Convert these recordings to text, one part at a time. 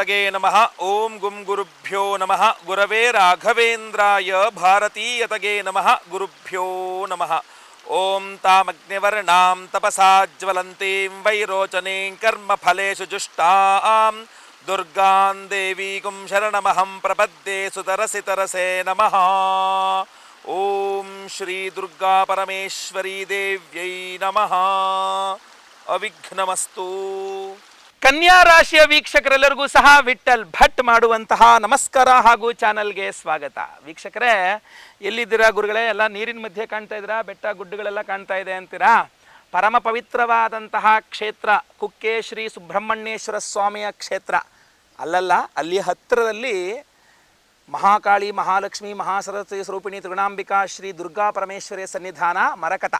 गणपतये नमः। ॐ गुं गुरुभ्यो नमः। गुरवे राघवेन्द्राय भारतीयतगे नमः। गुरुभ्यो नमः। ॐ तामग्निवर्णां तपसा ज्वलन्तीं वैरोचनीं कर्मफलेषु जुष्टां। दुर्गां देवीकुं शरणमहं प्रपद्ये सुतरसि तरसे नमः। ॐ श्रीदुर्गापरमेश्वरी देव्यै नमः। अविघ्नमस्तु। ಕನ್ಯಾ ರಾಶಿಯ ವೀಕ್ಷಕರೆಲ್ಲರಿಗೂ ಸಹ ವಿಠಲ್ ಭಟ್ ಮಾಡುವಂತಹ ನಮಸ್ಕಾರ ಹಾಗೂ ಚಾನಲ್ಗೆ ಸ್ವಾಗತ. ವೀಕ್ಷಕರೇ, ಎಲ್ಲಿದ್ದೀರಾ ಗುರುಗಳೇ? ಎಲ್ಲ ನೀರಿನ ಮಧ್ಯೆ ಕಾಣ್ತಾ ಇದ್ದೀರಾ? ಬೆಟ್ಟ ಗುಡ್ಡಗಳೆಲ್ಲ ಕಾಣ್ತಾ ಇದೆ ಅಂತೀರಾ? ಪರಮ ಪವಿತ್ರವಾದಂತಹ ಕ್ಷೇತ್ರ ಕುಕ್ಕೆ ಶ್ರೀ ಸುಬ್ರಹ್ಮಣ್ಯೇಶ್ವರ ಸ್ವಾಮಿಯ ಕ್ಷೇತ್ರ. ಅಲ್ಲಲ್ಲ, ಅಲ್ಲಿ ಹತ್ತಿರದಲ್ಲಿ ಮಹಾಕಾಳಿ, ಮಹಾಲಕ್ಷ್ಮಿ, ಮಹಾಸರಸ್ವತಿ ಸ್ವರೂಪಿಣಿ ತ್ರಿಗುಣಾಂಬಿಕಾ ಶ್ರೀ ದುರ್ಗಾ ಪರಮೇಶ್ವರಿಯ ಸನ್ನಿಧಾನ ಮರಕತ.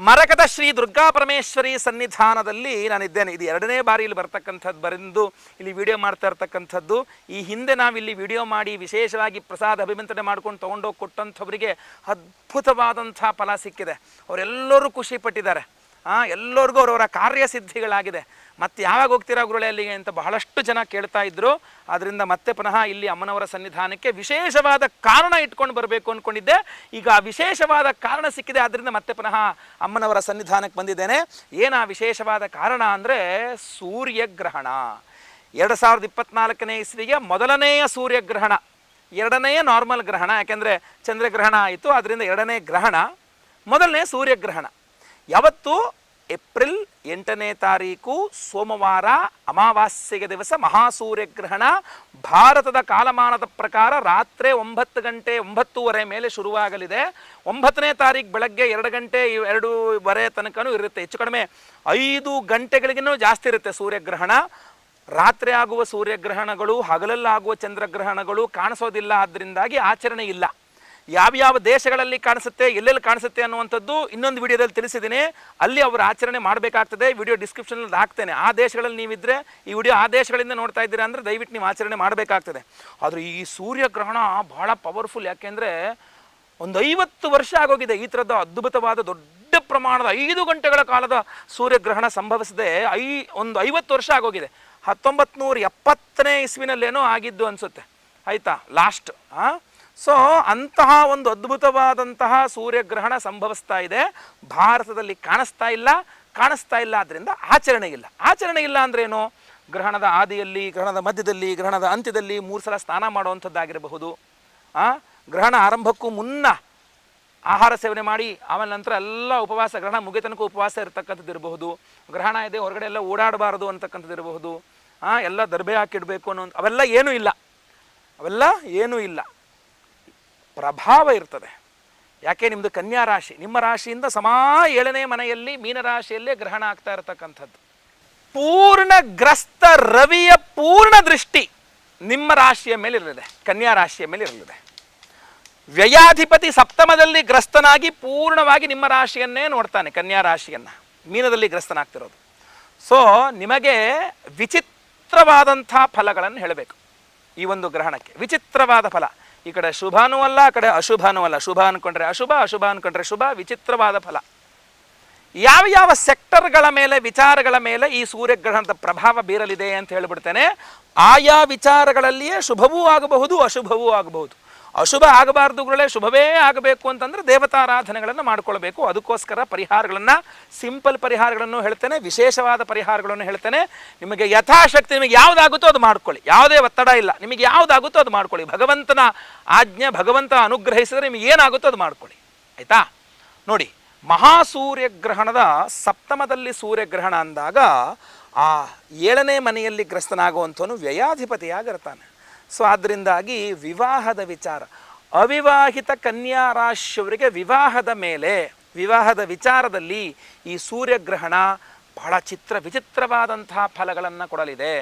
ಮರಕತ ಶ್ರೀ ದುರ್ಗಾ ಪರಮೇಶ್ವರಿ ಸನ್ನಿಧಾನದಲ್ಲಿ ನಾನಿದ್ದೇನೆ. ಇದು ಎರಡನೇ ಬಾರಿ ಇಲ್ಲಿ ಬರ್ತಕ್ಕಂಥದ್ದು. ಬರೆದು ಇಲ್ಲಿ ವಿಡಿಯೋ ಮಾಡ್ತಾ ಇರ್ತಕ್ಕಂಥದ್ದು. ಈ ಹಿಂದೆ ನಾವಿಲ್ಲಿ ವಿಡಿಯೋ ಮಾಡಿ ವಿಶೇಷವಾಗಿ ಪ್ರಸಾದ ಅಭಿಮಂತ್ರಣೆ ಮಾಡ್ಕೊಂಡು ತೊಗೊಂಡೋಗಿ ಕೊಟ್ಟಂಥವರಿಗೆ ಅದ್ಭುತವಾದಂಥ ಫಲ ಸಿಕ್ಕಿದೆ. ಅವರೆಲ್ಲರೂ ಖುಷಿ ಪಟ್ಟಿದ್ದಾರೆ. ಆ, ಎಲ್ಲರಿಗೂ ಅವರವರ ಕಾರ್ಯಸಿದ್ಧಿಗಳಾಗಿದೆ. ಮತ್ತೆ ಯಾವಾಗ ಹೋಗ್ತೀರಾ ಗುರುಳೆ ಅಲ್ಲಿಗೆ ಅಂತ ಬಹಳಷ್ಟು ಜನ ಕೇಳ್ತಾ ಇದ್ರು. ಆದ್ದರಿಂದ ಮತ್ತೆ ಪುನಃ ಇಲ್ಲಿ ಅಮ್ಮನವರ ಸನ್ನಿಧಾನಕ್ಕೆ ವಿಶೇಷವಾದ ಕಾರಣ ಇಟ್ಕೊಂಡು ಬರಬೇಕು ಅಂದ್ಕೊಂಡಿದ್ದೆ ಈಗ ಆ ವಿಶೇಷವಾದ ಕಾರಣ ಸಿಕ್ಕಿದೆ ಆದ್ದರಿಂದ ಮತ್ತೆ ಪುನಃ ಅಮ್ಮನವರ ಸನ್ನಿಧಾನಕ್ಕೆ ಬಂದಿದ್ದೇನೆ. ಏನು ಆ ವಿಶೇಷವಾದ ಕಾರಣ ಅಂದರೆ ಸೂರ್ಯಗ್ರಹಣ. ಎರಡು ಸಾವಿರದ ಇಪ್ಪತ್ನಾಲ್ಕನೇ ಇಸ್ವಿಗೆ ಮೊದಲನೆಯ ಸೂರ್ಯಗ್ರಹಣ. ಎರಡನೆಯ ನಾರ್ಮಲ್ ಗ್ರಹಣ, ಯಾಕೆಂದರೆ ಚಂದ್ರಗ್ರಹಣ ಆಯಿತು ಅದರಿಂದ ಎರಡನೇ ಗ್ರಹಣ, ಮೊದಲನೇ ಸೂರ್ಯಗ್ರಹಣ. ಯಾವತ್ತು ಏಪ್ರಿಲ್ ಎಂಟನೇ ತಾರೀಕು ಸೋಮವಾರ ಅಮಾವಾಸ್ಯೆಗೆ ದಿವಸ ಮಹಾಸೂರ್ಯಗ್ರಹಣ. ಭಾರತದ ಕಾಲಮಾನದ ಪ್ರಕಾರ ರಾತ್ರಿ ಒಂಬತ್ತು ಗಂಟೆ ಒಂಬತ್ತೂವರೆ ಮೇಲೆ ಶುರುವಾಗಲಿದೆ. ಒಂಬತ್ತನೇ ತಾರೀಕು ಬೆಳಗ್ಗೆ ಎರಡು ಗಂಟೆ ಎರಡೂವರೆ ತನಕನೂ ಇರುತ್ತೆ. ಹೆಚ್ಚು ಕಡಿಮೆ ಐದು ಗಂಟೆಗಳಿಗಿನ್ನೂ ಜಾಸ್ತಿ ಇರುತ್ತೆ ಸೂರ್ಯಗ್ರಹಣ. ರಾತ್ರಿ ಆಗುವ ಸೂರ್ಯಗ್ರಹಣಗಳು, ಹಗಲಲ್ಲಾಗುವ ಚಂದ್ರಗ್ರಹಣಗಳು ಕಾಣಿಸೋದಿಲ್ಲ. ಆದ್ದರಿಂದಾಗಿ ಆಚರಣೆ ಇಲ್ಲ. ಯಾವ್ಯಾವ ದೇಶಗಳಲ್ಲಿ ಕಾಣಿಸುತ್ತೆ, ಎಲ್ಲೆಲ್ಲಿ ಕಾಣಿಸುತ್ತೆ ಅನ್ನುವಂಥದ್ದು ಇನ್ನೊಂದು ವಿಡಿಯೋದಲ್ಲಿ ತಿಳಿಸಿದ್ದೀನಿ. ಅಲ್ಲಿ ಅವರು ಆಚರಣೆ ಮಾಡಬೇಕಾಗ್ತದೆ. ವಿಡಿಯೋ ಡಿಸ್ಕ್ರಿಪ್ಷನಲ್ಲಿ ಹಾಕ್ತೇನೆ. ಆ ದೇಶಗಳಲ್ಲಿ ನೀವಿದ್ರೆ, ಈ ವಿಡಿಯೋ ಆ ದೇಶಗಳಿಂದ ನೋಡ್ತಾ ಇದ್ದೀರಾ ಅಂದರೆ ದಯವಿಟ್ಟು ನೀವು ಆಚರಣೆ ಮಾಡಬೇಕಾಗ್ತದೆ. ಆದರೆ ಈ ಸೂರ್ಯಗ್ರಹಣ ಬಹಳ ಪವರ್ಫುಲ್ ಯಾಕೆಂದರೆ ಒಂದು ಐವತ್ತು ವರ್ಷ ಆಗೋಗಿದೆ. ಈ ಥರದ ಅದ್ಭುತವಾದ ದೊಡ್ಡ ಪ್ರಮಾಣದ ಐದು ಗಂಟೆಗಳ ಕಾಲದ ಸೂರ್ಯಗ್ರಹಣ ಸಂಭವಿಸದೆ ಐ, ಒಂದು ಐವತ್ತು ವರ್ಷ ಆಗೋಗಿದೆ. ಹತ್ತೊಂಬತ್ತು ನೂರ ಎಪ್ಪತ್ತನೇ ಇಸ್ವಿನಲ್ಲೇನೋ ಆಗಿದ್ದು ಅನಿಸುತ್ತೆ. ಆಯಿತಾ? ಲಾಸ್ಟ್ ಹಾಂ ಸೊ ಅಂತಹ ಒಂದು ಅದ್ಭುತವಾದಂತಹ ಸೂರ್ಯಗ್ರಹಣ ಸಂಭವಿಸ್ತಾ ಇದೆ. ಭಾರತದಲ್ಲಿ ಕಾಣಿಸ್ತಾ ಇಲ್ಲ. ಕಾಣಿಸ್ತಾ ಇಲ್ಲ ಆದ್ದರಿಂದ ಆಚರಣೆ ಇಲ್ಲ. ಆಚರಣೆ ಇಲ್ಲ ಅಂದ್ರೇನು ಗ್ರಹಣದ ಆದಿಯಲ್ಲಿ, ಗ್ರಹಣದ ಮಧ್ಯದಲ್ಲಿ, ಗ್ರಹಣದ ಅಂತ್ಯದಲ್ಲಿ ಮೂರು ಸಲ ಸ್ನಾನ ಮಾಡುವಂಥದ್ದಾಗಿರಬಹುದು. ಆ, ಗ್ರಹಣ ಆರಂಭಕ್ಕೂ ಮುನ್ನ ಆಹಾರ ಸೇವನೆ ಮಾಡಿ, ಆಮೇಲೆ ನಂತರ ಎಲ್ಲ ಉಪವಾಸ, ಗ್ರಹಣ ಮುಗಿಯ ತನಕ ಉಪವಾಸ ಇರತಕ್ಕಂಥದ್ದು ಇರಬಹುದು ಗ್ರಹಣ ಇದೆ, ಹೊರಗಡೆ ಎಲ್ಲ ಓಡಾಡಬಾರದು ಅಂತಕ್ಕಂಥದ್ದು ಇರಬಹುದು ಎಲ್ಲ ದರ್ಬೆ ಹಾಕಿಡಬೇಕು ಅನ್ನೋ ಅವೆಲ್ಲ ಏನೂ ಇಲ್ಲ. ಅವೆಲ್ಲ ಏನೂ ಇಲ್ಲ. ಪ್ರಭಾವ ಇರ್ತದೆ. ಯಾಕೆ ನಿಮ್ಮದು ಕನ್ಯಾ ರಾಶಿ? ನಿಮ್ಮ ರಾಶಿಯಿಂದ ಸಮಾ ಏಳನೇ ಮನೆಯಲ್ಲಿ ಮೀನರಾಶಿಯಲ್ಲೇ ಗ್ರಹಣ ಆಗ್ತಾ ಇರತಕ್ಕಂಥದ್ದು. ಪೂರ್ಣ ಗ್ರಸ್ತ ರವಿಯ ಪೂರ್ಣ ದೃಷ್ಟಿ ನಿಮ್ಮ ರಾಶಿಯ ಮೇಲೆ ಇರಲಿದೆ, ಕನ್ಯಾ ರಾಶಿಯ ಮೇಲೆ ಇರಲಿದೆ. ವ್ಯಯಾಧಿಪತಿ ಸಪ್ತಮದಲ್ಲಿ ಗ್ರಸ್ತನಾಗಿ ಪೂರ್ಣವಾಗಿ ನಿಮ್ಮ ರಾಶಿಯನ್ನೇ ನೋಡ್ತಾನೆ, ಕನ್ಯಾ ರಾಶಿಯನ್ನು. ಮೀನದಲ್ಲಿ ಗ್ರಸ್ತನಾಗ್ತಿರೋದು. ಸೊ ನಿಮಗೆ ವಿಚಿತ್ರವಾದಂಥ ಫಲಗಳನ್ನು ಹೇಳಬೇಕು ಈ ಒಂದು ಗ್ರಹಣಕ್ಕೆ. ವಿಚಿತ್ರವಾದ ಫಲ. ಈ ಕಡೆ ಶುಭನೂ ಅಲ್ಲ, ಆ ಕಡೆ ಅಶುಭನೂ ಅಲ್ಲ. ಶುಭ ಅನ್ಕೊಂಡ್ರೆ ಅಶುಭ ಅಶುಭ ಅನ್ಕೊಂಡ್ರೆ ಶುಭ, ವಿಚಿತ್ರವಾದ ಫಲ. ಯಾವ ಯಾವ ಸೆಕ್ಟರ್ಗಳ ಮೇಲೆ, ವಿಚಾರಗಳ ಮೇಲೆ ಈ ಸೂರ್ಯಗ್ರಹಣದ ಪ್ರಭಾವ ಬೀರಲಿದೆ ಅಂತ ಹೇಳಿಬಿಡ್ತೇನೆ, ಆಯಾ ವಿಚಾರಗಳಲ್ಲಿಯೇ ಶುಭವೂ ಆಗಬಹುದು, ಅಶುಭವೂ ಆಗಬಹುದು. ಅಶುಭ ಆಗಬಾರ್ದು ಗುರುಗಳೇ, ಶುಭವೇ ಆಗಬೇಕು ಅಂತಂದ್ರೆ ದೇವತಾರಾಧನೆಗಳನ್ನು ಮಾಡ್ಕೊಳ್ಬೇಕು. ಅದಕ್ಕೋಸ್ಕರ ಪರಿಹಾರಗಳನ್ನು, ಸಿಂಪಲ್ ಪರಿಹಾರಗಳನ್ನು ಹೇಳ್ತೇನೆ, ವಿಶೇಷವಾದ ಪರಿಹಾರಗಳನ್ನು ಹೇಳ್ತೇನೆ. ನಿಮಗೆ ಯಥಾಶಕ್ತಿ ನಿಮಗೆ ಯಾವುದಾಗುತ್ತೋ ಅದು ಮಾಡ್ಕೊಳ್ಳಿ. ಯಾವುದೇ ಒತ್ತಡ ಇಲ್ಲ. ನಿಮಗೆ ಯಾವುದಾಗುತ್ತೋ ಅದು ಮಾಡ್ಕೊಳ್ಳಿ. ಭಗವಂತನ ಆಜ್ಞೆ, ಭಗವಂತ ಅನುಗ್ರಹಿಸಿದ್ರೆ ನಿಮಗೆ ಏನಾಗುತ್ತೋ ಅದು ಮಾಡ್ಕೊಳ್ಳಿ. ಆಯಿತಾ? ನೋಡಿ, ಮಹಾಸೂರ್ಯಗ್ರಹಣದ ಸಪ್ತಮದಲ್ಲಿ ಸೂರ್ಯಗ್ರಹಣ ಅಂದಾಗ ಆ ಏಳನೇ ಮನೆಯಲ್ಲಿ ಗ್ರಸ್ತನಾಗುವಂಥವನು ವ್ಯಯಾಧಿಪತಿಯಾಗಿರ್ತಾನೆ. ಸೊ ಆದ್ದರಿಂದಾಗಿ ವಿವಾಹದ ವಿಚಾರ. ಅವಿವಾಹಿತ ಕನ್ಯಾ ರಾಶಿಯವರಿಗೆ ವಿವಾಹದ ಮೇಲೆ, ವಿವಾಹದ ವಿಚಾರದಲ್ಲಿ ಈ ಸೂರ್ಯಗ್ರಹಣ ಬಹಳ ಚಿತ್ರ ವಿಚಿತ್ರವಾದಂತಹ ಫಲಗಳನ್ನು ಕೊಡಲಿದೆ.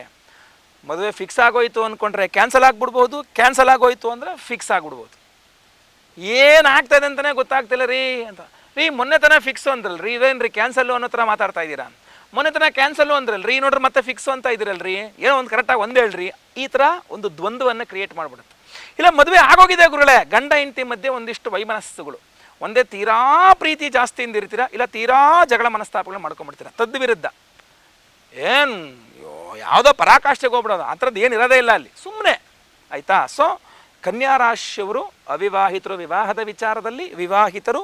ಮದುವೆ ಫಿಕ್ಸ್ ಆಗೋಯಿತು ಅಂದ್ಕೊಂಡ್ರೆ ಕ್ಯಾನ್ಸಲ್ ಆಗಿಬಿಡ್ಬೋದು ಕ್ಯಾನ್ಸಲ್ ಆಗೋಯಿತು ಅಂದರೆ ಫಿಕ್ಸ್ ಆಗಿಬಿಡ್ಬೋದು. ಏನಾಗ್ತದೆ ಅಂತಲೇ ಗೊತ್ತಾಗ್ತಿಲ್ಲ ರೀ ಅಂತ. ರೀ ಮೊನ್ನೆ ತನಕ ಫಿಕ್ಸು ಅಂದ್ರಲ್ಲ ರೀ ಇದೇನು ರೀ ಕ್ಯಾನ್ಸಲ್ಲು ಅನ್ನೋ ಥರ ಮಾತಾಡ್ತಾ ಇದ್ದೀರಾ ಮೊನ್ನೆ ತನಕ ಕ್ಯಾನ್ಸಲ್ಲು ಅಂದ್ರಲ್ರಿ ನೋಡ್ರಿ ಮತ್ತೆ ಫಿಕ್ಸ್ ಅಂತ ಇದ್ರಲ್ರಿ, ಏನೋ ಒಂದು ಕರೆಕ್ಟಾಗಿ ಒಂದು ಹೇಳ್ರಿ, ಈ ಥರ ಒಂದು ದ್ವಂದ್ವವನ್ನು ಕ್ರಿಯೇಟ್ ಮಾಡಿಬಿಡುತ್ತೆ. ಇಲ್ಲ, ಮದುವೆ ಆಗೋಗಿದೆ ಗುರುಗಳೇ, ಗಂಡ ಹೆಂಡತಿ ಮಧ್ಯೆ ಒಂದಿಷ್ಟು ವೈಮನಸ್ಸುಗಳು. ಒಂದೇ ತೀರಾ ಪ್ರೀತಿ ಜಾಸ್ತಿಯಿಂದ ಇರ್ತೀರಾ, ಇಲ್ಲ ತೀರಾ ಜಗಳ ಮನಸ್ತಾಪಗಳು ಮಾಡ್ಕೊಂಡ್ಬಿಡ್ತೀರಾ? ತದ್ವಿರುದ್ಧ ಏನು ಯಾವುದೋ ಪರಾಕಾಷ್ಠೆಗೆ ಹೋಗ್ಬಿಡೋದು, ಆ ಥರದ್ದು ಏನು ಇರೋದೇ ಇಲ್ಲ ಅಲ್ಲಿ. ಸುಮ್ಮನೆ ಆಯಿತಾ? ಸೊ ಕನ್ಯಾ ರಾಶಿಯವರು ಅವಿವಾಹಿತರು ವಿವಾಹದ ವಿಚಾರದಲ್ಲಿ ವಿವಾಹಿತರು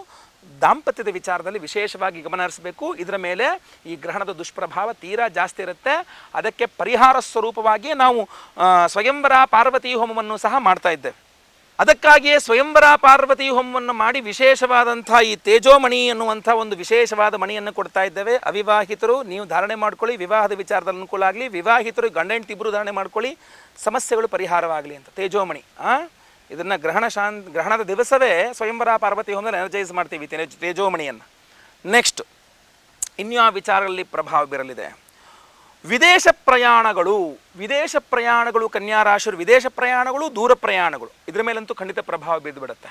ದಾಂಪತ್ಯದ ವಿಚಾರದಲ್ಲಿ ವಿಶೇಷವಾಗಿ ಗಮನ ಹರಿಸಬೇಕು. ಇದರ ಮೇಲೆ ಈ ಗ್ರಹಣದ ದುಷ್ಪ್ರಭಾವ ತೀರಾ ಜಾಸ್ತಿ ಇರುತ್ತೆ. ಅದಕ್ಕೆ ಪರಿಹಾರ ಸ್ವರೂಪವಾಗಿ ನಾವು ಸ್ವಯಂವರ ಪಾರ್ವತಿ ಹೋಮವನ್ನು ಸಹ ಮಾಡ್ತಾ ಇದ್ದೇವೆ. ಅದಕ್ಕಾಗಿಯೇ ಸ್ವಯಂವರ ಪಾರ್ವತಿ ಹೋಮವನ್ನು ಮಾಡಿ ವಿಶೇಷವಾದಂಥ ಈ ತೇಜೋಮಣಿ ಅನ್ನುವಂಥ ಒಂದು ವಿಶೇಷವಾದ ಮಣಿಯನ್ನು ಕೊಡ್ತಾ ಇದ್ದೇವೆ. ಅವಿವಾಹಿತರು, ನೀವು ಧಾರಣೆ ಮಾಡ್ಕೊಳ್ಳಿ, ವಿವಾಹದ ವಿಚಾರದಲ್ಲಿ ಅನುಕೂಲ ಆಗಲಿ. ವಿವಾಹಿತರು ಗಂಡ ಧಾರಣೆ ಮಾಡ್ಕೊಳ್ಳಿ. ಸಮಸ್ಯೆಗಳು ಪರಿಹಾರವಾಗಲಿ ಅಂತ. ತೇಜೋಮಣಿ, ಆ? ಇದನ್ನು ಗ್ರಹಣ ಶಾಂತ್ ಗ್ರಹಣದ ದಿವಸವೇ ಸ್ವಯಂವರ ಪಾರ್ವತಿ ಹೊಂದಲು ಎನರ್ಜೈಸ್ ಮಾಡ್ತೀವಿ ತೇಜ್, ತೇಜೋಮಣಿಯನ್ನು. ನೆಕ್ಸ್ಟ್ ಇನ್ಯಾವ ವಿಚಾರಗಳಲ್ಲಿ ಪ್ರಭಾವ ಬೀರಲಿದೆ? ವಿದೇಶ ಪ್ರಯಾಣಗಳು ವಿದೇಶ ಪ್ರಯಾಣಗಳು ಕನ್ಯಾ ರಾಶಿಯರು ವಿದೇಶ ಪ್ರಯಾಣಗಳು, ದೂರ ಪ್ರಯಾಣಗಳು, ಇದ್ರ ಮೇಲಂತೂ ಖಂಡಿತ ಪ್ರಭಾವ ಬೀದ್ದು ಬಿಡುತ್ತೆ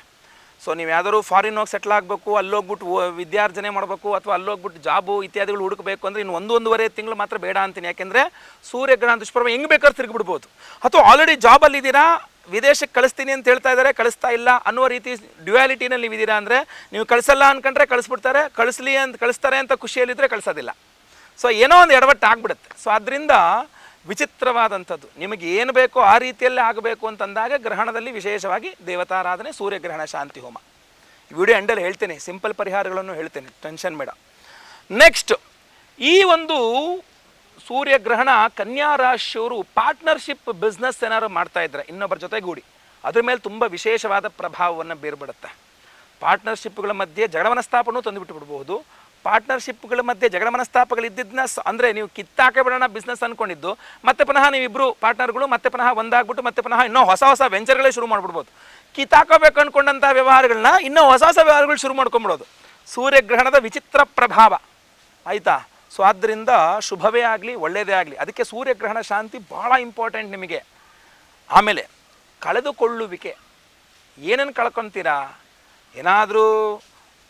ಸೊ ನೀವು ಯಾವ್ದಾದ್ರು ಫಾರಿನ್ ಹೋಗಿ ಸೆಟ್ಲ್ ಆಗಬೇಕು ಅಲ್ಲೋಗ್ಬಿಟ್ಟು ವಿದ್ಯಾರ್ಜನೆ ಮಾಡಬೇಕು, ಅಥವಾ ಅಲ್ಲೋಗ್ಬಿಟ್ಟು ಜಾಬು ಇತ್ಯಾದಿಗಳು ಹುಡುಕಬೇಕು ಅಂದರೆ ಇನ್ನು ಒಂದು, ಒಂದೂವರೆ ತಿಂಗಳು ಮಾತ್ರ ಬೇಡ ಅಂತೀನಿ. ಯಾಕೆಂದರೆ ಸೂರ್ಯಗ್ರಹಣ ದುಷ್ಪ್ರಭಾವ ಹೆಂಗೆ ಬೇಕಾದ್ರೂ ತಿರುಗಿಬಿಡ್ಬೋದು. ಅಥವಾ ಆಲ್ರೆಡಿ ಜಾಬಲ್ಲಿದ್ದೀರಾ ವಿದೇಶಕ್ಕೆ ಕಳಿಸ್ತೀನಿ ಅಂತ ಹೇಳ್ತಾ ಇದ್ದಾರೆ, ಕಳಿಸ್ತಾ ಇಲ್ಲ ಅನ್ನುವ ರೀತಿ ಡ್ಯುಯಾಲಿಟಿನಲ್ಲಿ ಇದ್ದೀರಾ ಅಂದರೆ ನೀವು ಕಳಿಸಲ್ಲ ಅಂದ್ಕೊಂಡ್ರೆ ಕಳಿಸ್ಬಿಡ್ತಾರೆ, ಕಳಿಸ್ಲಿ ಅಂತ ಕಳಿಸ್ತಾರೆ ಅಂತ ಖುಷಿಯಲ್ಲಿದ್ದರೆ ಕಳಿಸೋದಿಲ್ಲ. ಸೊ ಏನೋ ಒಂದು ಎಡವಟ್ಟು ಆಗ್ಬಿಡುತ್ತೆ. ಸೊ ಅದರಿಂದ ವಿಚಿತ್ರವಾದಂಥದ್ದು, ನಿಮಗೆ ಏನು ಬೇಕೋ ಆ ರೀತಿಯಲ್ಲೇ ಆಗಬೇಕು ಅಂತಂದಾಗ ಗ್ರಹಣದಲ್ಲಿ ವಿಶೇಷವಾಗಿ ದೇವತಾರಾಧನೆ, ಸೂರ್ಯಗ್ರಹಣ, ಶಾಂತಿ, ಹೋಮ. ವಿಡಿಯೋ ಎಂಡಲ್ಲಿ ಹೇಳ್ತೇನೆ, ಸಿಂಪಲ್ ಪರಿಹಾರಗಳನ್ನು ಹೇಳ್ತೇನೆ, ಟೆನ್ಷನ್ ಬೇಡ. ನೆಕ್ಸ್ಟ್ ಈ ಒಂದು ಸೂರ್ಯಗ್ರಹಣ ಕನ್ಯಾ ರಾಶಿಯವರು ಪಾರ್ಟ್ನರ್ಶಿಪ್ ಬಿಸ್ನೆಸ್ ಏನಾದ್ರು ಮಾಡ್ತಾ ಇದ್ರೆ ಇನ್ನೊಬ್ಬರ ಜೊತೆಗೂಡಿ. ಅದ್ರ ಮೇಲೆ ತುಂಬ ವಿಶೇಷವಾದ ಪ್ರಭಾವವನ್ನು ಬೀರ್ಬಿಡುತ್ತೆ. ಪಾರ್ಟ್ನರ್ಶಿಪ್ಗಳ ಮಧ್ಯೆ ಜಗಳ ಮನಸ್ತಾಪನೂ ತಂದುಬಿಟ್ಟು ಪಾರ್ಟ್ನರ್ಶಿಪ್ಗಳ ಮಧ್ಯೆ ಜಗಳ ಮನಸ್ತಾಪಗಳು ಇದ್ದಿದ್ದನ್ನ ಅಂದರೆ ನೀವು ಕಿತ್ತಾಕೆ ಬಿಡೋಣ ಬಿಸ್ನೆಸ್ ಅಂದ್ಕೊಂಡಿದ್ದು ಮತ್ತೆ ಪುನಃ ನೀವಿಬ್ಬರು ಪಾರ್ಟ್ನರ್ಗಳು ಮತ್ತೆ ಪುನಃ ಒಂದಾಗ್ಬಿಟ್ಟು ಮತ್ತೆ ಪುನಃ ಇನ್ನೂ ಹೊಸ ಹೊಸ ವೆಂಚರ್ಗಳೇ ಶುರು ಮಾಡಿಬಿಡ್ಬೋದು. ಕಿತ್ತಾಕೋಬೇಕು ಅಂದ್ಕೊಂಡಂಥ ವ್ಯವಹಾರಗಳನ್ನ ಇನ್ನೂ ಹೊಸ ಹೊಸ ವ್ಯವಹಾರಗಳು ಶುರು ಮಾಡ್ಕೊಂಬಿಡೋದು. ಸೂರ್ಯಗ್ರಹಣದ ವಿಚಿತ್ರ ಪ್ರಭಾವ. ಆಯಿತಾ? ಸೊ ಆದ್ದರಿಂದ ಶುಭವೇ ಆಗಲಿ ಒಳ್ಳೆಯದೇ ಆಗಲಿ. ಅದಕ್ಕೆ ಸೂರ್ಯಗ್ರಹಣ ಶಾಂತಿ ಭಾಳ ಇಂಪಾರ್ಟೆಂಟ್ ನಿಮಗೆ. ಆಮೇಲೆ ಕಳೆದುಕೊಳ್ಳುವಿಕೆ. ಏನನ್ನು ಕಳ್ಕೊತೀರಾ? ಏನಾದರೂ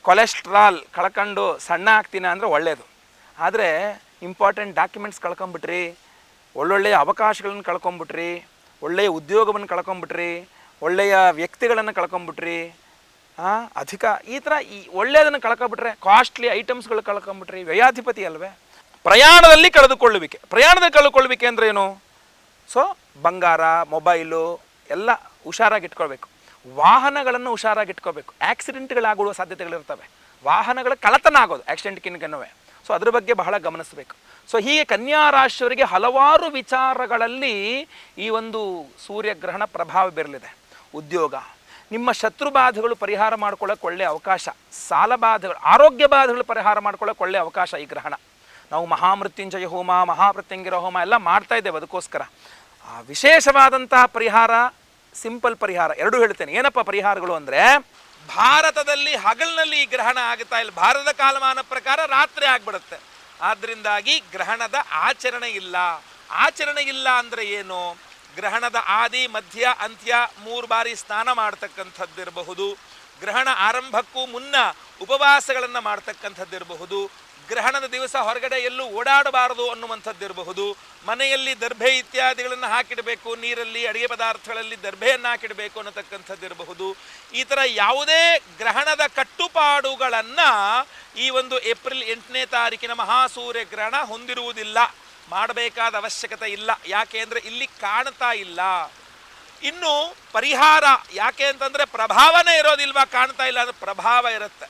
ಕೊಲೆಸ್ಟ್ರಾಲ್ ಕಳ್ಕೊಂಡು ಸಣ್ಣ ಆಗ್ತೀನ ಅಂದರೆ ಒಳ್ಳೆಯದು ಆದರೆ ಇಂಪಾರ್ಟೆಂಟ್ ಡಾಕ್ಯುಮೆಂಟ್ಸ್ ಕಳ್ಕೊಂಬಿಟ್ರಿ, ಒಳ್ಳೊಳ್ಳೆಯ ಅವಕಾಶಗಳನ್ನು ಕಳ್ಕೊಂಬಿಟ್ರಿ, ಒಳ್ಳೆಯ ಉದ್ಯೋಗವನ್ನು ಕಳ್ಕೊಂಬಿಟ್ರಿ, ಒಳ್ಳೆಯ ವ್ಯಕ್ತಿಗಳನ್ನು ಕಳ್ಕೊಂಬಿಟ್ರಿ ಅಧಿಕ, ಈ ಥರ ಈ ಒಳ್ಳೆಯದನ್ನು ಕಳ್ಕೊಬಿಟ್ರೆ ಕಾಸ್ಟ್ಲಿ ಐಟಮ್ಸ್ಗಳು ಕಳ್ಕೊಂಬಿಟ್ರಿ ವ್ಯಯಾಧಿಪತಿ ಅಲ್ವೇ? ಪ್ರಯಾಣದಲ್ಲಿ ಕಳೆದುಕೊಳ್ಳುವಿಕೆ. ಪ್ರಯಾಣದಲ್ಲಿ ಕಳೆದುಕೊಳ್ಳುವಿಕೆ ಅಂದ್ರೆ ಏನು? ಸೊ ಬಂಗಾರ ಮೊಬೈಲು ಎಲ್ಲ ಹುಷಾರಾಗಿ ಇಟ್ಕೊಳ್ಬೇಕು. ವಾಹನಗಳನ್ನು ಹುಷಾರಾಗಿ ಇಟ್ಕೋಬೇಕು ಆಕ್ಸಿಡೆಂಟ್ಗಳಾಗುವ ಸಾಧ್ಯತೆಗಳಿರ್ತವೆ. ವಾಹನಗಳ ಕಳತನ ಆಗೋದು ಆಕ್ಸಿಡೆಂಟ್ಕಿನ್ಗನವೇ ಸೊ ಅದ್ರ ಬಗ್ಗೆ ಬಹಳ ಗಮನಿಸಬೇಕು. ಸೊ ಹೀಗೆ ಕನ್ಯಾ ರಾಶಿಯವರಿಗೆ ಹಲವಾರು ವಿಚಾರಗಳಲ್ಲಿ ಈ ಒಂದು ಸೂರ್ಯಗ್ರಹಣ ಪ್ರಭಾವ ಬೀರಲಿದೆ. ಉದ್ಯೋಗ ನಿಮ್ಮ ಶತ್ರು ಬಾಧೆಗಳು ಪರಿಹಾರ ಮಾಡ್ಕೊಳ್ಳೋಕೆ ಒಳ್ಳೆಯ ಅವಕಾಶ, ಸಾಲ ಬಾಧೆಗಳು, ಆರೋಗ್ಯ ಬಾಧೆಗಳು ಪರಿಹಾರ ಮಾಡ್ಕೊಳ್ಳೋಕೆ ಒಳ್ಳೆಯ ಅವಕಾಶ ಈ ಗ್ರಹಣ. ನಾವು ಮಹಾಮೃತ್ಯುಂಜಯ ಹೋಮ ಮಹಾಮೃತ್ಯುಂಗಿರ ಹೋಮ ಎಲ್ಲ ಮಾಡ್ತಾ ಇದ್ದೇವೆ ಅದಕ್ಕೋಸ್ಕರ. ಆ ವಿಶೇಷವಾದಂತಹ ಪರಿಹಾರ, ಸಿಂಪಲ್ ಪರಿಹಾರ, ಎರಡೂ ಹೇಳ್ತೇನೆ. ಏನಪ್ಪ ಪರಿಹಾರಗಳು ಅಂದರೆ, ಭಾರತದಲ್ಲಿ ಹಗಲಿನಲ್ಲಿ ಈ ಗ್ರಹಣ ಆಗುತ್ತಾ ಇಲ್ಲ. ಭಾರತದ ಕಾಲಮಾನ ಪ್ರಕಾರ ರಾತ್ರಿ ಆಗ್ಬಿಡುತ್ತೆ. ಆದ್ದರಿಂದಾಗಿ ಗ್ರಹಣದ ಆಚರಣೆ ಇಲ್ಲ. ಆಚರಣೆ ಇಲ್ಲ ಅಂದರೆ ಏನು? ಗ್ರಹಣದ ಆದಿ, ಮಧ್ಯ, ಅಂತ್ಯ ಮೂರು ಬಾರಿ ಸ್ನಾನ ಮಾಡ್ತಕ್ಕಂಥದ್ದಿರಬಹುದು. ಗ್ರಹಣ ಆರಂಭಕ್ಕೂ ಮುನ್ನ ಉಪವಾಸಗಳನ್ನು ಮಾಡ್ತಕ್ಕಂಥದ್ದಿರಬಹುದು. ಗ್ರಹಣದ ದಿವಸ ಹೊರಗಡೆ ಎಲ್ಲೂ ಓಡಾಡಬಾರದು ಅನ್ನುವಂಥದ್ದಿರಬಹುದು. ಮನೆಯಲ್ಲಿ ದರ್ಭೆ ಇತ್ಯಾದಿಗಳನ್ನು ಹಾಕಿಡಬೇಕು, ನೀರಲ್ಲಿ ಅಡುಗೆ ಪದಾರ್ಥಗಳಲ್ಲಿ ದರ್ಭೆಯನ್ನು ಹಾಕಿಡಬೇಕು ಅನ್ನತಕ್ಕಂಥದ್ದಿರಬಹುದು. ಈ ಥರ ಯಾವುದೇ ಗ್ರಹಣದ ಕಟ್ಟುಪಾಡುಗಳನ್ನು ಈ ಒಂದು ಏಪ್ರಿಲ್ ಎಂಟನೇ ತಾರೀಕಿನ ಮಹಾಸೂರ್ಯ ಗ್ರಹಣ ಹೊಂದಿರುವುದಿಲ್ಲ. ಮಾಡಬೇಕಾದ ಅವಶ್ಯಕತೆ ಇಲ್ಲ. ಯಾಕೆ ಅಂದರೆ ಇಲ್ಲಿ ಕಾಣ್ತಾ ಇಲ್ಲ. ಇನ್ನು ಪರಿಹಾರ ಯಾಕೆ ಅಂತಂದ್ರೆ ಪ್ರಭಾವನೇ ಇರೋದಿಲ್ವಾ ಕಾಣ್ತಾ ಇಲ್ಲ ಅಂದ್ರೆ ಪ್ರಭಾವ ಇರುತ್ತೆ.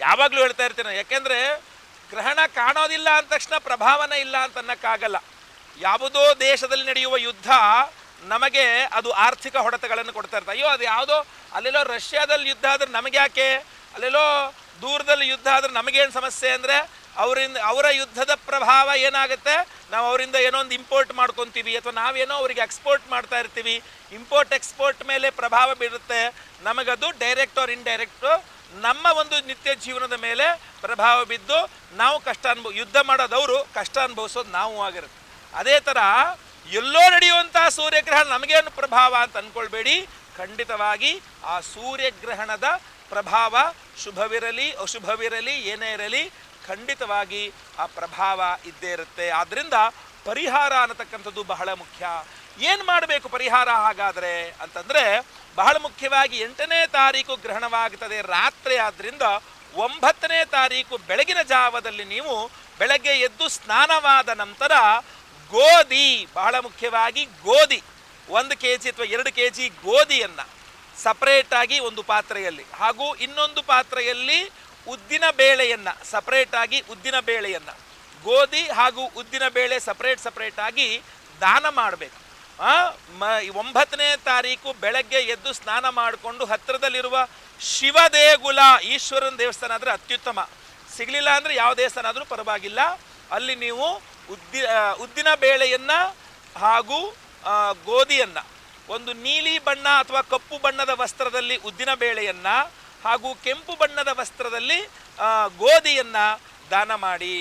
ಯಾವಾಗಲೂ ಹೇಳ್ತಾ ಇರ್ತೀನಿ. ಯಾಕೆಂದ್ರೆ ಗ್ರಹಣ ಕಾಣೋದಿಲ್ಲ ಅಂದ ತಕ್ಷಣ ಪ್ರಭಾವನೇ ಇಲ್ಲ ಅಂತ ಅನ್ನಕ್ಕಾಗಲ್ಲ. ಯಾವುದೋ ದೇಶದಲ್ಲಿ ನಡೆಯುವ ಯುದ್ಧ ನಮಗೆ ಅದು ಆರ್ಥಿಕ ಹೊಡೆತಗಳನ್ನು ಕೊಡ್ತಾ ಇರ್ತದೆ ಅಯ್ಯೋ, ಅದು ಯಾವುದೋ ಅಲ್ಲೆಲ್ಲೋ ರಷ್ಯಾದಲ್ಲಿ ಯುದ್ಧ ಆದ್ರೆ ನಮಗೆ ಯಾಕೆ ಅಲ್ಲೆಲ್ಲೋ ದೂರದಲ್ಲಿ ಯುದ್ಧ ಆದ್ರೆ ನಮಗೇನು ಸಮಸ್ಯೆ ಅಂದರೆ ಅವರಿಂದ ಅವರ ಯುದ್ಧದ ಪ್ರಭಾವ ಏನಾಗುತ್ತೆ? ನಾವು ಅವರಿಂದ ಏನೋ ಒಂದು ಇಂಪೋರ್ಟ್ ಮಾಡ್ಕೊತೀವಿ ಅಥವಾ ನಾವೇನೋ ಅವರಿಗೆ ಎಕ್ಸ್ಪೋರ್ಟ್ ಮಾಡ್ತಾ ಇರ್ತೀವಿ ಇಂಪೋರ್ಟ್ ಎಕ್ಸ್ಪೋರ್ಟ್ ಮೇಲೆ ಪ್ರಭಾವ ಬೀರುತ್ತೆ. ನಮಗದು ಡೈರೆಕ್ಟ್ ಆರ್ ಇಂಡೈರೆಕ್ಟು ನಮ್ಮ ಒಂದು ನಿತ್ಯ ಜೀವನದ ಮೇಲೆ ಪ್ರಭಾವ ಬಿದ್ದು ನಾವು ಕಷ್ಟ ಅನುಭವ, ಯುದ್ಧ ಮಾಡೋದವರು ಕಷ್ಟ ಅನುಭವಿಸೋದು ನಾವು ಆಗಿರುತ್ತೆ. ಅದೇ ಥರ ಎಲ್ಲೋ ನಡೆಯುವಂಥ ಸೂರ್ಯಗ್ರಹಣ ನಮಗೇನು ಪ್ರಭಾವ ಅಂತ ಅಂದ್ಕೊಳ್ಬೇಡಿ ಖಂಡಿತವಾಗಿ ಆ ಸೂರ್ಯಗ್ರಹಣದ ಪ್ರಭಾವ ಶುಭವಿರಲಿ, ಅಶುಭವಿರಲಿ, ಏನೇ ಇರಲಿ ಖಂಡಿತವಾಗಿ ಆ ಪ್ರಭಾವ ಇದ್ದೇ ಇರುತ್ತೆ. ಆದ್ದರಿಂದ ಪರಿಹಾರ ಅನ್ನತಕ್ಕಂಥದ್ದು ಬಹಳ ಮುಖ್ಯ. ಏನು ಮಾಡಬೇಕು ಪರಿಹಾರ ಹಾಗಾದರೆ ಅಂತಂದರೆ ಬಹಳ ಮುಖ್ಯವಾಗಿ ಎಂಟನೇ ತಾರೀಕು ಗ್ರಹಣವಾಗುತ್ತದೆ ರಾತ್ರಿ ಆದ್ದರಿಂದ ಒಂಬತ್ತನೇ ತಾರೀಕು ಬೆಳಗಿನ ಜಾವದಲ್ಲಿ ನೀವು ಬೆಳಗ್ಗೆ ಎದ್ದು ಸ್ನಾನವಾದ ನಂತರ ಗೋಧಿ, ಬಹಳ ಮುಖ್ಯವಾಗಿ ಗೋಧಿ, ಒಂದು ಕೆ ಜಿ ಅಥವಾ ಎರಡು ಕೆ ಜಿ ಗೋಧಿಯನ್ನು ಸಪ್ರೇಟಾಗಿ ಒಂದು ಪಾತ್ರೆಯಲ್ಲಿ ಹಾಗೂ ಇನ್ನೊಂದು ಪಾತ್ರೆಯಲ್ಲಿ ಉದ್ದಿನ ಬೇಳೆಯನ್ನು ಆಗಿ ಉದ್ದಿನ ಬೇಳೆಯನ್ನು, ಗೋಧಿ ಹಾಗೂ ಉದ್ದಿನ ಬೇಳೆ ಸಪರೇಟ್ ಆಗಿ ದಾನ ಮಾಡಬೇಕು. ಮ ಒಂಬತ್ತನೇ ತಾರೀಕು ಬೆಳಗ್ಗೆ ಎದ್ದು ಸ್ನಾನ ಮಾಡಿಕೊಂಡು ಹತ್ತಿರದಲ್ಲಿರುವ ಶಿವ ದೇಗುಲ ಈಶ್ವರನ ದೇವಸ್ಥಾನ ಆದರೆ ಅತ್ಯುತ್ತಮ. ಸಿಗಲಿಲ್ಲ ಅಂದರೆ ಯಾವ ದೇವಸ್ಥಾನ ಆದರೂ ಪರವಾಗಿಲ್ಲ. ಅಲ್ಲಿ ನೀವು ಉದ್ದಿ ಉದ್ದಿನ ಬೇಳೆಯನ್ನು ಹಾಗೂ ಗೋಧಿಯನ್ನು, ಒಂದು ನೀಲಿ ಬಣ್ಣ ಅಥವಾ ಕಪ್ಪು ಬಣ್ಣದ ವಸ್ತ್ರದಲ್ಲಿ ಉದ್ದಿನ ಬೇಳೆಯನ್ನು ಹಾಗೂ ಕೆಂಪು ಬಣ್ಣದ ವಸ್ತ್ರದಲ್ಲಿ ಗೋಧಿಯನ್ನು ದಾನ ಮಾಡಿ.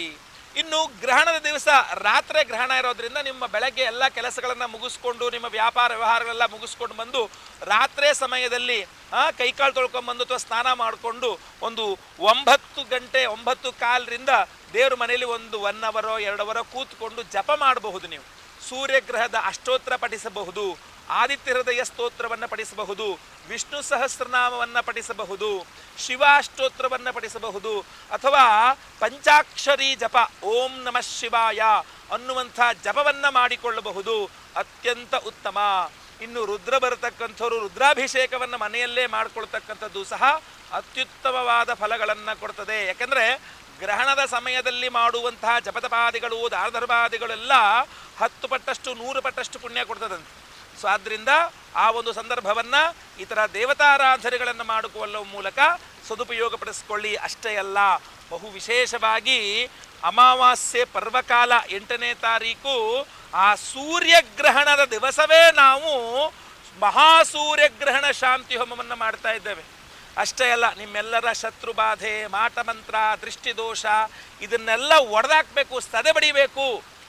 ಇನ್ನು ಗ್ರಹಣದ ದಿವಸ ರಾತ್ರಿ ಗ್ರಹಣ ಇರೋದ್ರಿಂದ ನಿಮ್ಮ ಬೆಳಗ್ಗೆ ಎಲ್ಲ ಕೆಲಸಗಳನ್ನು ಮುಗಿಸ್ಕೊಂಡು, ನಿಮ್ಮ ವ್ಯಾಪಾರ ವ್ಯವಹಾರಗಳೆಲ್ಲ ಮುಗಿಸ್ಕೊಂಡು ಬಂದು, ರಾತ್ರಿ ಸಮಯದಲ್ಲಿ ಕೈಕಾಲು ತೊಳ್ಕೊಂಬಂದು ಅಥವಾ ಸ್ನಾನ ಮಾಡಿಕೊಂಡು ಒಂದು ಒಂಬತ್ತು ಗಂಟೆ, ಒಂಬತ್ತು ಕಾಲರಿಂದ ದೇವ್ರ ಮನೆಯಲ್ಲಿ ಒಂದು ಒನ್ ಅವರೋ ಎರಡು ಅವರೋ ಕೂತ್ಕೊಂಡು ಜಪ ಮಾಡಬಹುದು ನೀವು. ಸೂರ್ಯಗ್ರಹದ ಅಷ್ಟೋತ್ತರ ಪಠಿಸಬಹುದು. ಆದಿತ್ಯ ಹೃದಯ ಸ್ತೋತ್ರವನ್ನು ಪಠಿಸಬಹುದು, ವಿಷ್ಣು ಸಹಸ್ರನಾಮವನ್ನು ಪಠಿಸಬಹುದು, ಶಿವಾಷ್ಟೋತ್ರವನ್ನು ಪಠಿಸಬಹುದು, ಅಥವಾ ಪಂಚಾಕ್ಷರಿ ಜಪ, ಓಂ ನಮಃ ಶಿವಾಯ ಅನ್ನುವಂಥ ಜಪವನ್ನು ಮಾಡಿಕೊಳ್ಳಬಹುದು, ಅತ್ಯಂತ ಉತ್ತಮ. ಇನ್ನು ರುದ್ರ ಬರತಕ್ಕಂಥವ್ರು ರುದ್ರಾಭಿಷೇಕವನ್ನು ಮನೆಯಲ್ಲೇ ಮಾಡಿಕೊಳ್ತಕ್ಕಂಥದ್ದು ಸಹ ಅತ್ಯುತ್ತಮವಾದ ಫಲಗಳನ್ನು ಕೊಡ್ತದೆ. ಯಾಕೆಂದರೆ ಗ್ರಹಣದ ಸಮಯದಲ್ಲಿ ಮಾಡುವಂತಹ ಜಪತಪಾದಿಗಳು ದಾರ್ಧರ್ಪಾದಿಗಳೆಲ್ಲ ಹತ್ತು ಪಟ್ಟಷ್ಟು, ನೂರು ಪಟ್ಟಷ್ಟು ಪುಣ್ಯ ಕೊಡ್ತದಂತೆ. ಸೊ ಆದ್ದರಿಂದ ಆ ಒಂದು ಸಂದರ್ಭವನ್ನು ಈ ಥರ ದೇವತಾರಾಧನೆಗಳನ್ನು ಮಾಡಿಕೊಳ್ಳುವ ಮೂಲಕ ಸದುಪಯೋಗಪಡಿಸ್ಕೊಳ್ಳಿ. ಅಷ್ಟೇ ಅಲ್ಲ, ಬಹು ವಿಶೇಷವಾಗಿ ಅಮಾವಾಸ್ಯೆ ಪರ್ವಕಾಲ ಎಂಟನೇ ತಾರೀಕು ಆ ಸೂರ್ಯಗ್ರಹಣದ ದಿವಸವೇ ನಾವು ಮಹಾಸೂರ್ಯಗ್ರಹಣ ಶಾಂತಿ ಹೋಮವನ್ನು ಮಾಡ್ತಾ ಇದ್ದೇವೆ. ಅಷ್ಟೇ ಅಲ್ಲ, ನಿಮ್ಮೆಲ್ಲರ ಶತ್ರು ಬಾಧೆ, ಮಾಟಮಂತ್ರ, ದೃಷ್ಟಿದೋಷ, ಇದನ್ನೆಲ್ಲ ಒಡೆದಾಕಬೇಕು ಸದೆ ಬಡಿಬೇಕು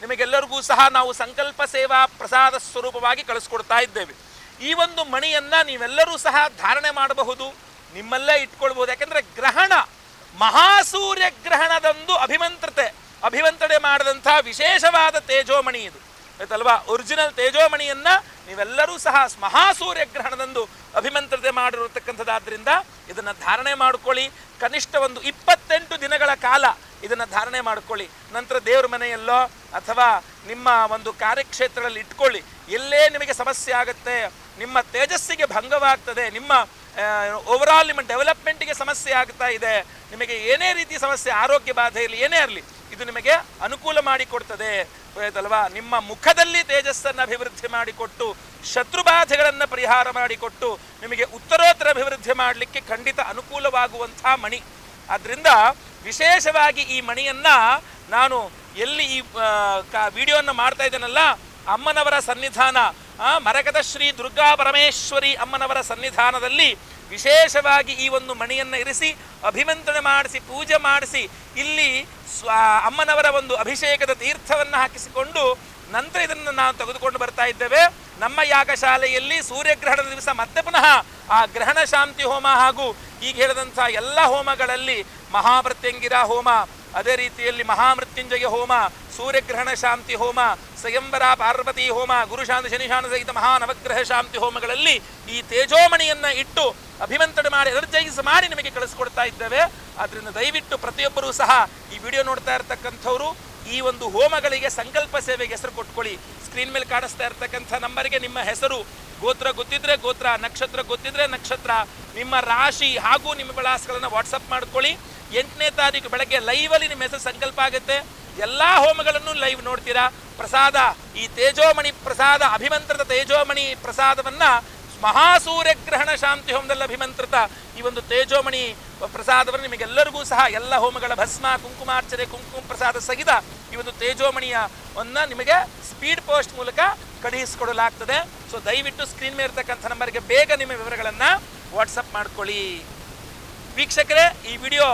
ನಿಮಗೆಲ್ಲರಿಗೂ ಸಹ ನಾವು ಸಂಕಲ್ಪ ಸೇವಾ ಪ್ರಸಾದ ಸ್ವರೂಪವಾಗಿ ಕಳಿಸ್ಕೊಡ್ತಾ ಇದ್ದೇವೆ. ಈ ಒಂದು ಮಣಿಯನ್ನು ನೀವೆಲ್ಲರೂ ಸಹ ಧಾರಣೆ ಮಾಡಬಹುದು, ನಿಮ್ಮಲ್ಲೇ ಇಟ್ಕೊಳ್ಬಹುದು. ಯಾಕೆಂದರೆ ಗ್ರಹಣ ಮಹಾಸೂರ್ಯ ಗ್ರಹಣದಂದು ಅಭಿಮಂತ್ರತೆ ಅಭಿಮಂತ್ರಣೆ ಮಾಡಿದಂಥ ವಿಶೇಷವಾದ ತೇಜೋಮಣಿ ಇದು. ಆಯ್ತಲ್ವಾ? ಒರಿಜಿನಲ್ ತೇಜೋಮಣಿಯನ್ನು ನೀವೆಲ್ಲರೂ ಸಹ ಮಹಾಸೂರ್ಯ ಗ್ರಹಣದಂದು ಅಭಿಮಂತ್ರತೆ ಮಾಡಿರತಕ್ಕಂಥದ್ದಾದ್ದರಿಂದ ಇದನ್ನು ಧಾರಣೆ ಮಾಡ್ಕೊಳ್ಳಿ. ಕನಿಷ್ಠ ಒಂದು ಇಪ್ಪತ್ತೆಂಟು ದಿನಗಳ ಕಾಲ ಇದನ್ನು ಧಾರಣೆ ಮಾಡ್ಕೊಳ್ಳಿ. ನಂತರ ದೇವ್ರ ಮನೆಯಲ್ಲೋ ಅಥವಾ ನಿಮ್ಮ ಒಂದು ಕಾರ್ಯಕ್ಷೇತ್ರದಲ್ಲಿ ಇಟ್ಕೊಳ್ಳಿ. ಎಲ್ಲೇ ನಿಮಗೆ ಸಮಸ್ಯೆ ಆಗುತ್ತೆ, ನಿಮ್ಮ ತೇಜಸ್ಸಿಗೆ ಭಂಗವಾಗ್ತದೆ, ನಿಮ್ಮ ಓವರಾಲ್ ನಿಮ್ಮ ಡೆವಲಪ್ಮೆಂಟಿಗೆ ಸಮಸ್ಯೆ ಆಗ್ತಾ ಇದೆ, ನಿಮಗೆ ಏನೇ ರೀತಿ ಸಮಸ್ಯೆ, ಆರೋಗ್ಯ ಬಾಧೆ ಇರಲಿ, ಏನೇ ಇರಲಿ, ಇದು ನಿಮಗೆ ಅನುಕೂಲ ಮಾಡಿಕೊಡ್ತದೆ ಆಯ್ತಲ್ವಾ ನಿಮ್ಮ ಮುಖದಲ್ಲಿ ತೇಜಸ್ಸನ್ನು ಅಭಿವೃದ್ಧಿ ಮಾಡಿಕೊಟ್ಟು ಶತ್ರು ಬಾಧೆಗಳನ್ನು ಪರಿಹಾರ ಮಾಡಿಕೊಟ್ಟು ನಿಮಗೆ ಉತ್ತರೋತ್ತರ ಅಭಿವೃದ್ಧಿ ಮಾಡಲಿಕ್ಕೆ ಖಂಡಿತ ಅನುಕೂಲವಾಗುವಂಥ ಮಣಿ. ಆದ್ದರಿಂದ ವಿಶೇಷವಾಗಿ ಈ ಮಣಿಯನ್ನು ನಾನು ಎಲ್ಲಿ ಈ ಕಾ, ವಿಡಿಯೋವನ್ನು ಮಾಡ್ತಾ ಇದ್ದೇನಲ್ಲ, ಅಮ್ಮನವರ ಸನ್ನಿಧಾನ ಮರಕದ ಶ್ರೀ ದುರ್ಗಾ ಪರಮೇಶ್ವರಿ ಅಮ್ಮನವರ ಸನ್ನಿಧಾನದಲ್ಲಿ ವಿಶೇಷವಾಗಿ ಈ ಒಂದು ಮಣಿಯನ್ನು ಇರಿಸಿ, ಅಭಿಮಂತ್ರಣ ಮಾಡಿಸಿ, ಪೂಜೆ ಮಾಡಿಸಿ, ಇಲ್ಲಿ ಸ್ವ, ಅಮ್ಮನವರ ಒಂದು ಅಭಿಷೇಕದ ತೀರ್ಥವನ್ನು ಹಾಕಿಸಿಕೊಂಡು ನಂತರ ಇದನ್ನು ನಾವು ತೆಗೆದುಕೊಂಡು ಬರ್ತಾ ಇದ್ದೇವೆ. ನಮ್ಮ ಯಾಗಶಾಲೆಯಲ್ಲಿ ಸೂರ್ಯಗ್ರಹಣದ ದಿವಸ ಮತ್ತೆ ಪುನಃ ಆ ಗ್ರಹಣ ಶಾಂತಿ ಹೋಮ ಹಾಗೂ ಈಗ ಹೇಳಿದಂಥ ಎಲ್ಲ ಹೋಮಗಳಲ್ಲಿ ಮಹಾಮೃತ್ಯಂಗಿರ ಹೋಮ, ಅದೇ ರೀತಿಯಲ್ಲಿ ಮಹಾಮೃತ್ಯುಂಜಯ ಹೋಮ, ಸೂರ್ಯಗ್ರಹಣ ಶಾಂತಿ ಹೋಮ, ಸ್ವಯಂವರ ಪಾರ್ವತಿ ಹೋಮ, ಗುರುಶಾಂತಿ ಶನಿಶಾನ ಸಹಿತ ಮಹಾ ನವಗ್ರಹ ಶಾಂತಿ ಹೋಮಗಳಲ್ಲಿ ಈ ತೇಜೋಮಣಿಯನ್ನು ಇಟ್ಟು ಅಭಿಮಂತ್ರಣ ಮಾಡಿ ಎನರ್ಜೈಸ್ ಮಾಡಿ ನಿಮಗೆ ಕಳಿಸ್ಕೊಡ್ತಾ ಇದ್ದೇವೆ. ಆದ್ದರಿಂದ ದಯವಿಟ್ಟು ಪ್ರತಿಯೊಬ್ಬರೂ ಸಹ ಈ ವಿಡಿಯೋ ನೋಡ್ತಾ ಇರ್ತಕ್ಕಂಥವ್ರು ಈ ಒಂದು ಹೋಮಗಳಿಗೆ ಸಂಕಲ್ಪ ಸೇವೆಗೆ ಹೆಸರು ಕೊಟ್ಕೊಳ್ಳಿ. ಸ್ಕ್ರೀನ್ ಮೇಲೆ ಕಾಣಿಸ್ತಾ ಇರ್ತಕ್ಕಂಥ ನಂಬರ್ಗೆ ನಿಮ್ಮ ಹೆಸರು. ಗೋತ್ರ ಗೊತ್ತಿದ್ರೆ ಗೋತ್ರ, ನಕ್ಷತ್ರ ಗೊತ್ತಿದ್ರೆ ನಕ್ಷತ್ರ. ನಿಮ್ಮ ರಾಶಿ ಹಾಗೂ ನಿಮ್ಮ ವಿಳಾಸಗಳನ್ನು ವಾಟ್ಸಪ್ ಮಾಡ್ಕೊಳ್ಳಿ. ಎಂಟನೇ ತಾರೀಕು ಬೆಳಗ್ಗೆ ಲೈವಲ್ಲಿ ನಿಮ್ಮ ಹೆಸರು ಸಂಕಲ್ಪ ಆಗುತ್ತೆ. ಎಲ್ಲ ಹೋಮಗಳನ್ನು ಲೈವ್ ನೋಡ್ತೀರಾ? ಪ್ರಸಾದ, ಈ ತೇಜೋಮಣಿ ಪ್ರಸಾದ, ಅಭಿಮಂತ್ರದ ತೇಜೋಮಣಿ ಪ್ರಸಾದವನ್ನ ಮಹಾಸೂರ್ಯಗ್ರಹಣ ಶಾಂತಿ ಹೋಮದಲ್ಲಿ ಅಭಿಮಂತ್ರಿತ ಈ ಒಂದು ತೇಜೋಮಣಿ ಪ್ರಸಾದವನ್ನು ನಿಮಗೆಲ್ಲರಿಗೂ ಸಹ ಎಲ್ಲ ಹೋಮಗಳ ಭಸ್ಮ ಕುಂಕುಮಾರ್ಚನೆ ಕುಂಕುಮ ಪ್ರಸಾದ ಸಹಿತ ಈ ಒಂದು ತೇಜೋಮಣಿಯ ಒನ್ನ ನಿಮಗೆ ಸ್ಪೀಡ್ ಪೋಸ್ಟ್ ಮೂಲಕ ಕಳುಹಿಸಿಕೊಡಲಾಗ್ತದೆ. ಸೊ ದಯವಿಟ್ಟು ಸ್ಕ್ರೀನ್ ಮೇಲೆ ಇರ್ತಕ್ಕಂಥ ನಂಬರ್ಗೆ ಬೇಗ ನಿಮ್ಮ ವಿವರಗಳನ್ನು ವಾಟ್ಸಪ್ ಮಾಡ್ಕೊಳ್ಳಿ. ವೀಕ್ಷಕರೇ, ಈ ವಿಡಿಯೋ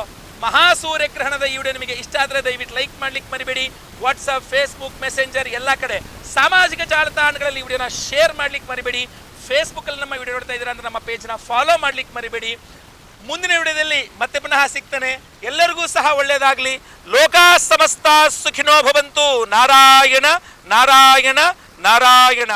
ಮಹಾಸೂರ್ಯಗ್ರಹಣದ ಈ ವಿಡಿಯೋ ನಿಮಗೆ ಇಷ್ಟ ಆದರೆ ದಯವಿಟ್ಟು ಲೈಕ್ ಮಾಡ್ಲಿಕ್ಕೆ ಮರಿಬೇಡಿ. ವಾಟ್ಸಪ್ ಫೇಸ್ಬುಕ್ ಮೆಸೆಂಜರ್ ಎಲ್ಲ ಕಡೆ ಸಾಮಾಜಿಕ ಜಾಲತಾಣಗಳಲ್ಲಿ ಈ ವಿಡಿಯೋನ ಶೇರ್ ಮಾಡ್ಲಿಕ್ಕೆ ಮರಿಬೇಡಿ. ಫೇಸ್ಬುಕ್ಕಲ್ಲಿ ನಮ್ಮ ವಿಡಿಯೋ ನೋಡ್ತಾ ಇದ್ದೀರಾ ಅಂದ್ರೆ ನಮ್ಮ ಪೇಜ್ನ ಫಾಲೋ ಮಾಡ್ಲಿಕ್ಕೆ ಮರಿಬೇಡಿ. ಮುಂದಿನ ವಿಡಿಯೋದಲ್ಲಿ ಮತ್ತೆ ಪುನಃ ಸಿಗ್ತಾನೆ. ಎಲ್ಲರಿಗೂ ಸಹ ಒಳ್ಳೆಯದಾಗಲಿ ಲೋಕ ಸಮಸ್ತ ಸುಖಿನೋ ಭವಂತು. ನಾರಾಯಣ ನಾರಾಯಣ ನಾರಾಯಣ.